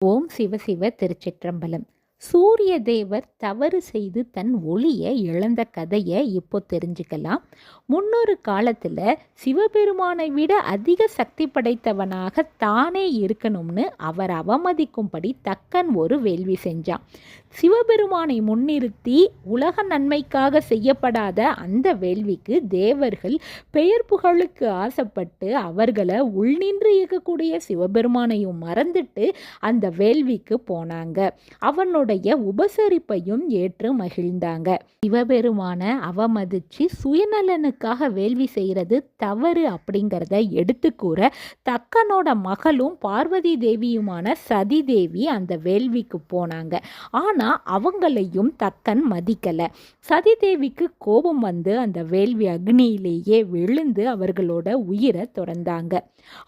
ஓம் சிவ சிவ திருச்சிற்றம்பலம். சூரிய தேவர் தவறு செய்து தன் ஒளியை இழந்த கதையை இப்போ தெரிஞ்சுக்கலாம். முன்னொரு காலத்தில் சிவபெருமானை விட அதிக சக்தி படைத்தவனாக தானே இருக்கணும்னு அவர் அவமதிக்கும்படி தக்கன் ஒரு வேள்வி செஞ்சான். சிவபெருமானை முன்னிறுத்தி உலக நன்மைக்காக செய்யப்படாத அந்த வேள்விக்கு தேவர்கள் பெயர் புகழுக்கு ஆசைப்பட்டு அவர்களை உள்நின்று இயக்கக்கூடிய சிவபெருமானையும் மறந்துட்டு அந்த வேள்விக்கு போனாங்க. அவனோட அவனுடைய உபசரிப்பையும் ஏற்று மகிழ்ந்தாங்க. சிவபெருமான அவமதிச்சு சுயநலனுக்காக வேள்வி செய்கிறது தவறு அப்படிங்கிறத எடுத்து கூற தக்கனோட மகளும் பார்வதி தேவியுமான சதி தேவி அந்த வேள்விக்கு போனாங்க. ஆனால் அவங்களையும் தக்கன் மதிக்கலை. சதி தேவிக்கு கோபம் வந்து அந்த வேள்வி அக்னியிலேயே விழுந்து அவர்களோட உயிரை துறந்தாங்க.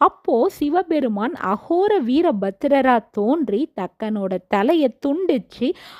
அப்போ சிவபெருமான் அகோர வீரபத்திரரா தோன்றி தக்கனோட தலையை துண்டிச்சு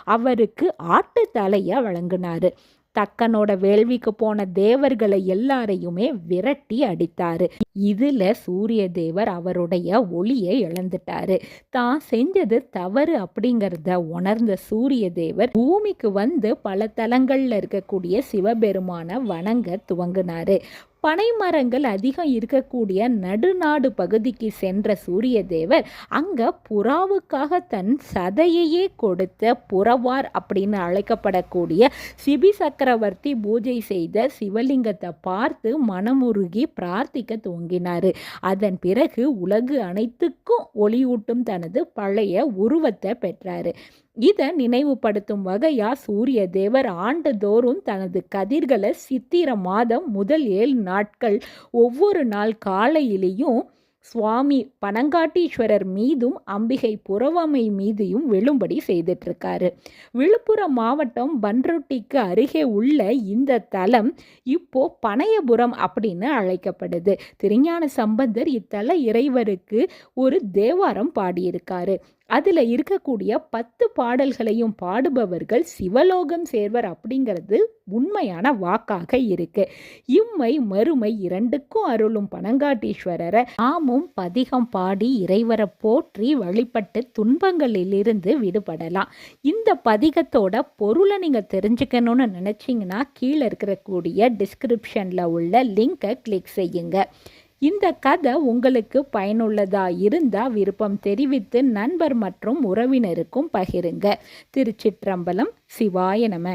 அவருக்கு ஆட்டு தலையை வழங்கினாரு. தக்கனோட வேள்விக்கு போன தேவர்களை எல்லாரையுமே விரட்டி அடித்தாரு. இதுல சூரிய தேவர் அவருடைய ஒளியை இழந்துட்டாரு. தான் செஞ்சது தவறு அப்படிங்கிறத உணர்ந்த சூரிய தேவர் பூமிக்கு வந்து பல தலங்கள்ல இருக்கக்கூடிய சிவபெருமான வணங்க துவங்கினாரு. பனை மரங்கள் அதிகம் இருக்கக்கூடிய நடுநாடு பகுதிக்கு சென்ற சூரிய தேவர் அங்கே புறாவுக்காக தன் சதையையே கொடுத்த புறவார் அப்படின்னு அழைக்கப்படக்கூடிய சிபி சக்கரவர்த்தி பூஜை செய்த சிவலிங்கத்தை பார்த்து மனமுருகி பிரார்த்திக்க துவங்கினார். அதன் பிறகு உலகு அனைத்துக்கும் ஒளியூட்டும் தனது பழைய உருவத்தை பெற்றார். இதை நினைவுபடுத்தும் வகையா சூரிய தேவர் ஆண்டுதோறும் தனது கதிர்களை சித்திர மாதம் முதல் ஏழு நாட்கள் ஒவ்வொரு நாள் காலையிலேயும் சுவாமி பனங்காட்டீஸ்வரர் மீதும் அம்பிகை புறவமை மீதையும் விழும்படி செய்துட்ருக்காரு விழுப்புரம் மாவட்டம் பன்ருட்டிக்கு அருகே உள்ள இந்த தலம் இப்போ பனையபுரம் அப்படின்னு அழைக்கப்படுது. திருஞான சம்பந்தர் இத்தல இறைவருக்கு ஒரு தேவாரம் பாடியிருக்காரு. அதில் இருக்கக்கூடிய பத்து பாடல்களையும் பாடுபவர்கள் சிவலோகம் சேர்வர் அப்படிங்கிறது உண்மையான வாக்காக இருக்கு. இம்மை மறுமை இரண்டுக்கும் அருளும் பனங்காட்டீஸ்வரரை நாமும் பதிகம் பாடி இறைவரை போற்றி வழிபட்டு துன்பங்களிலிருந்து விடுபடலாம். இந்த பதிகத்தோட பொருளை நீங்கள் தெரிஞ்சுக்கணும்னு நினச்சிங்கன்னா கீழே இருக்கக்கூடிய டிஸ்கிரிப்ஷனில் உள்ள லிங்கை கிளிக் செய்யுங்க. இந்த கதை உங்களுக்கு பயனுள்ளதா இருந்தால் விருப்பம் தெரிவித்து நண்பர் மற்றும் உறவினருக்கும் பகிருங்க. திருச்சிற்றம்பலம் சிவாய நம.